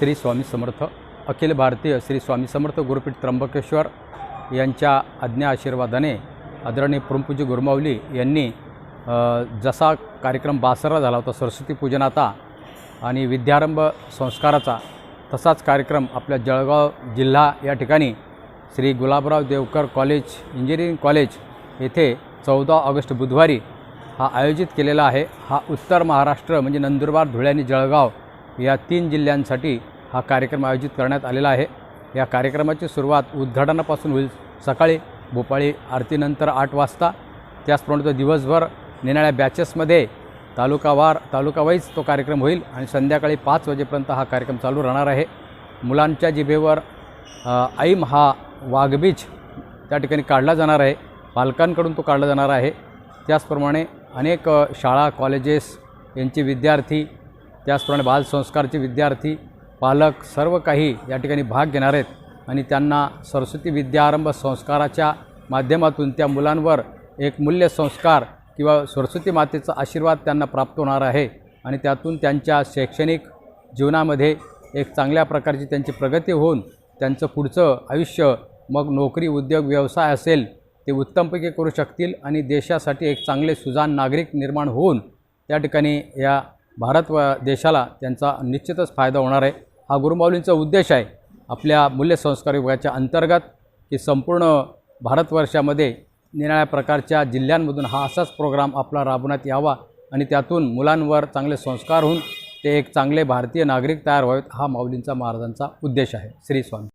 श्री स्वामी समर्थ अखिल भारतीय श्री स्वामी समर्थ गुरुपीठ त्र्यंबकेश्वर यांच्या आज्ञा आशीर्वादाने आदरणीय परमपूज्य गुरुमावली यांनी जसा कार्यक्रम बासरला झाला होता सरस्वती पूजनाचा आणि विद्यारंभ संस्काराचा तसाच कार्यक्रम आपल्या जळगाव जिल्हा या ठिकाणी Shri Gulabrao Deokar college engineering college येथे चौदा ऑगस्ट बुधवारी हा आयोजित केलेला आहे. हा उत्तर महाराष्ट्र म्हणजे नंदुरबार धुळ्यानी जळगाव या तीन जिल्ह्यांसाठी हा कार्यक्रम आयोजित करण्यात आलेला आहे. या कार्यक्रमाची सुरुवात उद्घाटनापासून होईल. सकाळी भोपाळी आरतीनंतर आठ वाजता. त्याचप्रमाणे तो दिवसभर निनाळ्या बॅचेसमध्ये तालुकावार तालुकावाईज तो कार्यक्रम होईल आणि संध्याकाळी पाच वाजेपर्यंत हा कार्यक्रम चालू राहणार आहे. मुलांच्या जिभेवर ऐम हा वाघबीज त्या ठिकाणी काढला जाणार आहे. पालकांकडून तो काढला जाणार आहे. त्याचप्रमाणे अनेक शाळा कॉलेजेस यांचे विद्यार्थी त्याचप्रमाणे बालसंस्कारचे विद्यार्थी पालक सर्व काही या ठिकाणी भाग घेणार आहेत आणि त्यांना सरस्वती विद्यारंभ संस्काराच्या माध्यमातून त्या मुलांवर एक मूल्य संस्कार किंवा सरस्वती मातेचा आशीर्वाद त्यांना प्राप्त होणार आहे आणि त्यातून त्यांच्या शैक्षणिक जीवनामध्ये एक चांगल्या प्रकारची त्यांची प्रगती होऊन त्यांचं पुढचं आयुष्य मग नोकरी उद्योग व्यवसाय असेल ते उत्तमपैकी करू शकतील आणि देशासाठी एक चांगले सुजान नागरिक निर्माण होऊन त्या ठिकाणी या भारत व देशाला त्यांचा निश्चितच फायदा होणार आहे. हा गुरुमाऊलींचा उद्देश आहे. आपल्या मूल्यसंस्कार विभागाच्या अंतर्गत की संपूर्ण भारतवर्षामध्ये निराळ्या प्रकारच्या जिल्ह्यांमधून हा असाच प्रोग्राम आपला राबवण्यात यावा आणि त्यातून मुलांवर चांगले संस्कार होऊन ते एक चांगले भारतीय नागरिक तयार व्हावेत हा माऊलींचा महाराजांचा उद्देश आहे. श्री स्वामी.